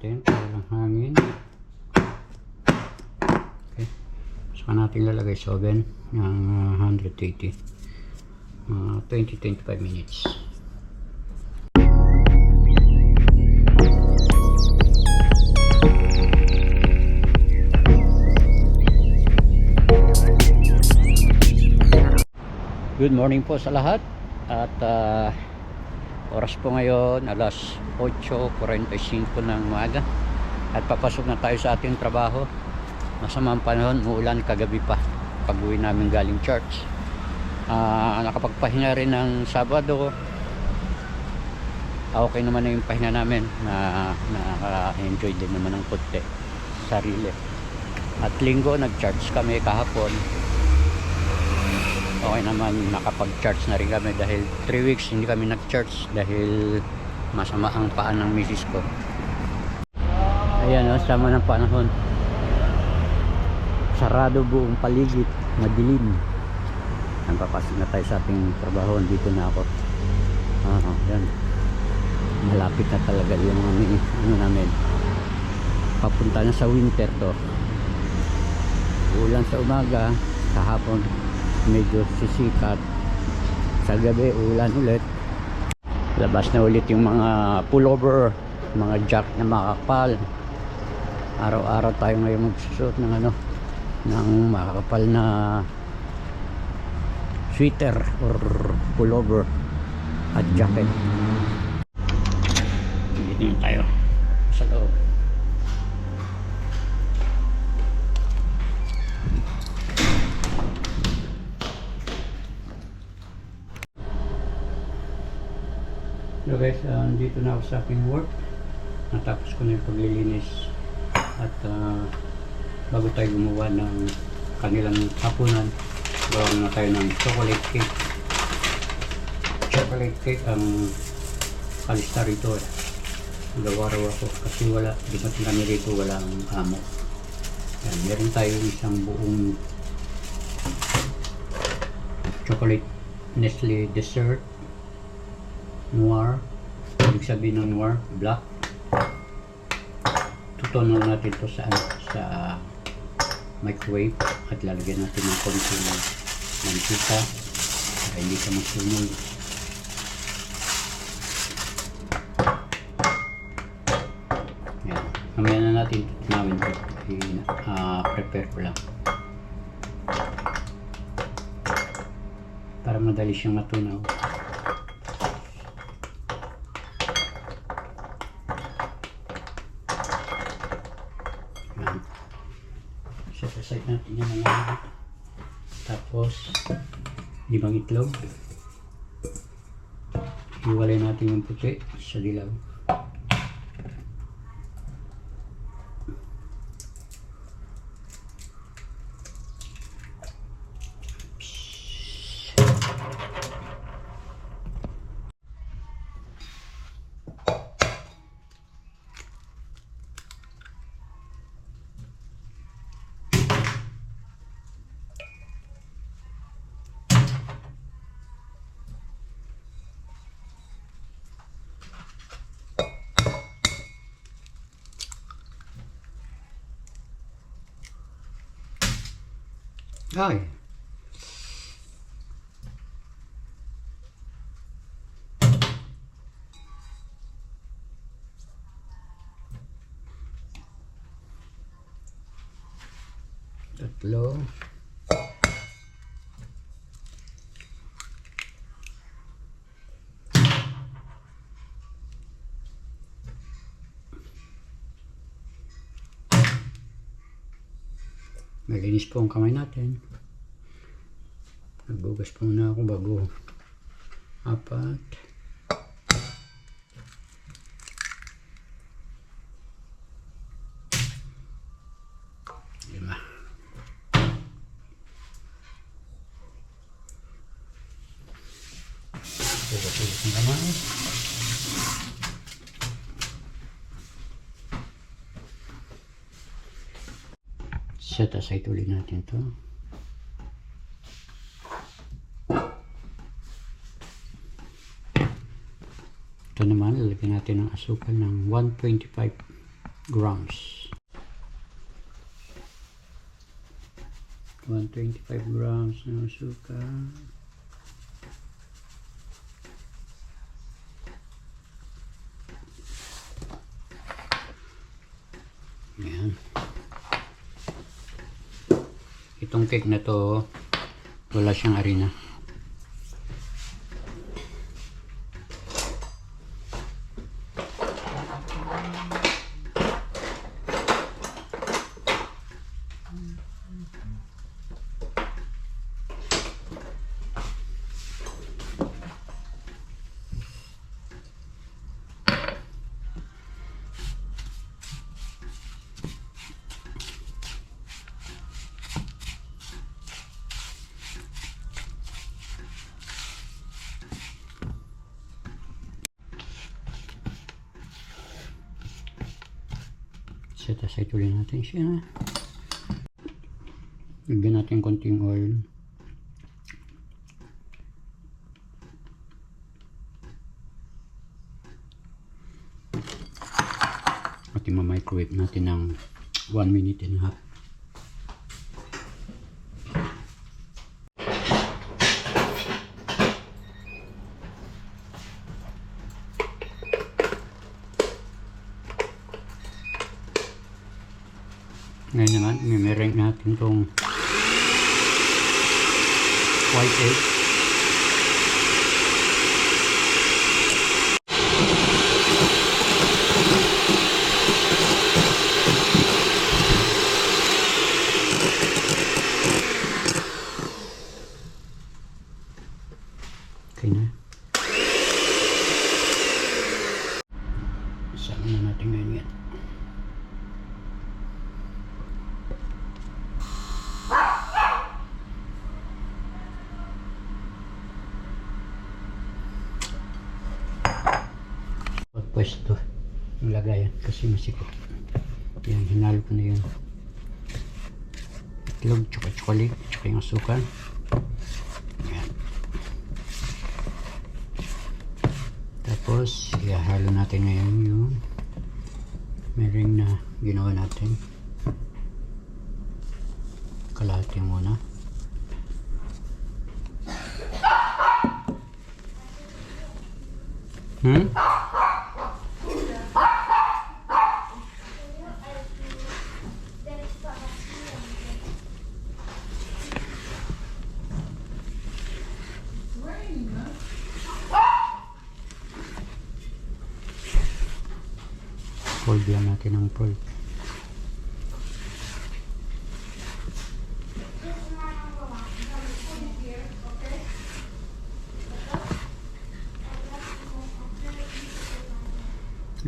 natin para lang hangin. Okay. Saka natin lalagay sa oven ng ah, 180. Mga 20-25 minutes. Good morning po sa lahat at ah, oras po ngayon alas 8.45 ng umaga. At papasok na tayo sa ating trabaho. Masamang panahon muulan kagabi pa. Pag uwi namin galing church. Ah, nakapagpahinga rin ng Sabado. Ah, okay naman na yung pahinga namin. Na nakaka-enjoy din naman ng konti. Sarili. At linggo nag-charge kami kahapon okay naman nakapag-charge na rin kami dahil 3 weeks hindi kami nag-charge dahil masama ang paan ng misis ko. Ayan o sama ng panahon. Sarado buong paligid madilim. Ang papasok na tayo sa ating trabaho dito na ako. Ah yan. Malapit na talaga yung ano namin. Papunta na sa winter to. Ulan sa umaga sa hapon medyo sisikat. Sa gabi ulan ulit. Labas na ulit yung mga pullover mga jacket na makakapal. Araw-araw tayo ngayon magsusuot ng ano ng makakapal na sweater or pullover at jacket. Dito tayo guys, uh, dito na ako sa aking work. Natapos ko na yung paglilinis. At uh, bago tayo gumawa ng kanilang hapunan, gawa na tayo ng chocolate cake. Chocolate cake ang kalista rito eh. Gawa raw ako kasi wala, di ba kami rito walang amo. Yan, meron tayo isang buong chocolate Nestle dessert noir ibig sabihin ng noir black. Tutunan natin to sa ano, sa microwave at lalagyan natin ng konti ng mantika para hindi siya masunog. Yan mamaya na natin namin to. I- ah, prepare ko lang. Para madali siyang matunaw Yan. Set aside natin yung mga tapos limang itlog. Hiwalay natin yung puti sa dilaw ay. Tatlo Malinis po ang kamay natin. Nagbugas po muna ako bago apat. Lima. Bugas ulit ang kamay. Set aside ulit natin to. Ito naman, lalagyan natin ng asukal ng 125 grams. 125 grams ng suka. Ayan. Itong cake na to, wala siyang harina. Set aside ulit natin siya. Lagyan natin konting oil. At i-microwave natin ng 1 minute and a half. Ngayon naman, mimereng natin tong white egg. Okay na. Isama na natin ngayon yan. Pagpwesto yung lagayan kasi masikip yan hinalo ko na yun itlog tsaka chocolate tsaka yung asukal. Yan. Tapos ihahalo natin ngayon yung mering na ginawa natin. Kalahati muna. Hmm? Fold yan natin ng fold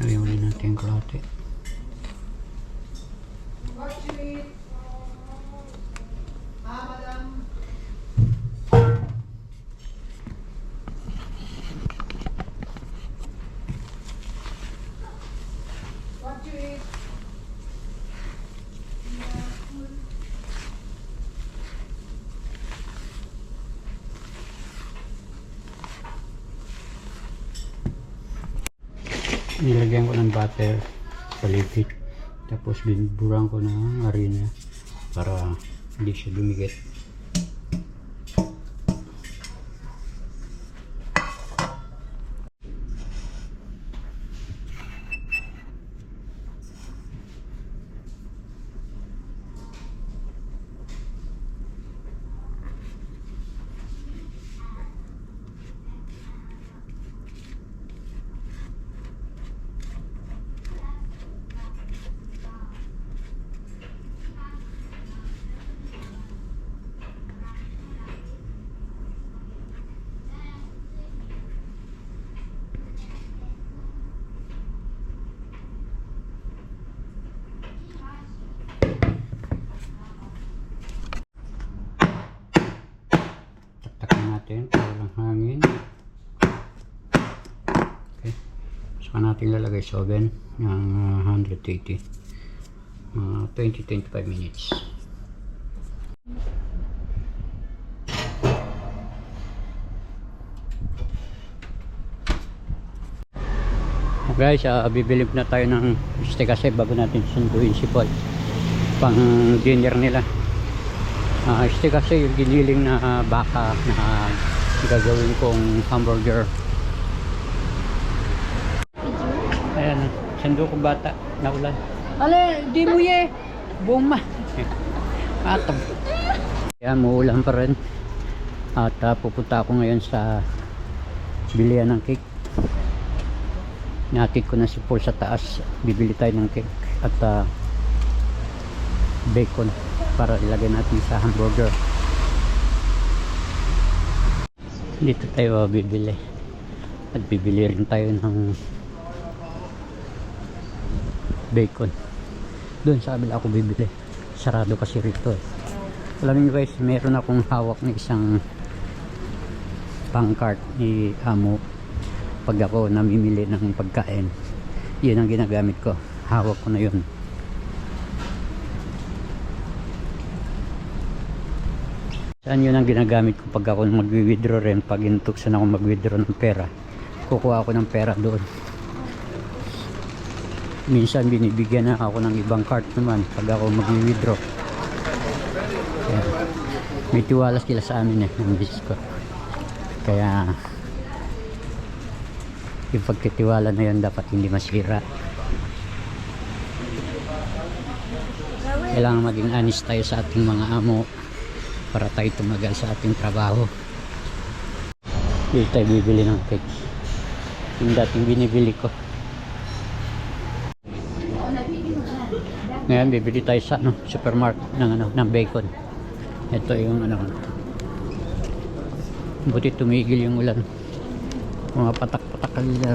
Lagyan ulit natin yung kalahati. Nilagyan ko ng butter paligid tapos binuburan ko ng harina para hindi siya dumikit taktakan natin para walang hangin okay saka natin lalagay sa oven ng ah, 180 mga 20-25 minutes Guys, uh, bibili na tayo ng steak kasi bago natin sunduin si Paul. Pang dinner nila. Uh, steak kasi yung giniling na ah, baka na gagawin kong hamburger. Ayan, sando ko bata na ulan. Ale, di mo ye. Buong ma. Atam. Ayan, muulan pa rin. At ah, pupunta ako ngayon sa bilihan ng cake. Nakit ko na si Paul sa taas. Bibili tayo ng cake at ah, bacon para ilagay natin sa hamburger. Dito tayo ah, bibili. At bibili rin tayo ng bacon. Doon sa kabila ako bibili. Sarado kasi rito eh. Alam niyo guys, meron akong hawak na isang pangkart ni Amo pag ako namimili ng pagkain yun ang ginagamit ko hawak ko na yun saan yun ang ginagamit ko pag ako mag-withdraw rin pag intuksan ako mag-withdraw ng pera kukuha ako ng pera doon minsan binibigyan na ako ng ibang cart naman pag ako mag-withdraw Kaya, may tiwala sila sa amin eh ng business kaya yung pagtitiwala na yun dapat hindi masira. Kailangan maging honest tayo sa ating mga amo para tayo tumagal sa ating trabaho. Dito tayo bibili ng cake. Yung dating binibili ko ngayon bibili tayo sa ano, supermarket ng, ano, ng bacon. Ito yung ano buti tumigil yung ulan. Mga patak-patak kanina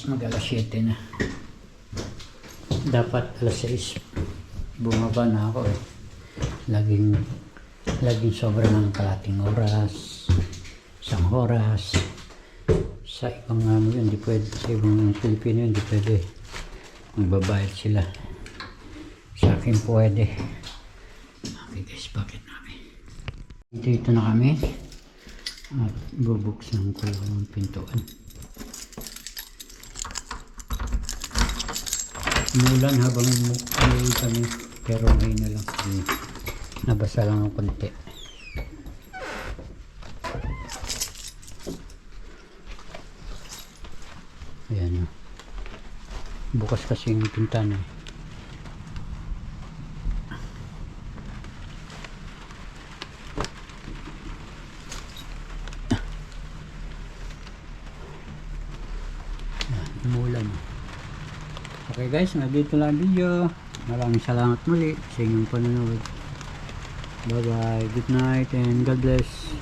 Alas, mag alas 7 na. Dapat alas 6. bumaba na ako eh. Laging, laging sobra ng kalating oras, isang oras. Sa ibang ano yun, di pwede. Sa ibang Pilipino yun, di pwede. Magbabayad sila. Sa akin pwede. Okay guys, bakit namin? Dito na kami. At bubuksan ko yung pintuan. Umulan habang umuwi kami. Pero ngayon na lang. Hmm. Nabasa lang ang konti. Ayan. Bukas kasi yung pintana eh. Ayan, Umulan. Okay guys, nandito lang ang video. Maraming salamat muli sa inyong panonood. Bye bye, good night and God bless.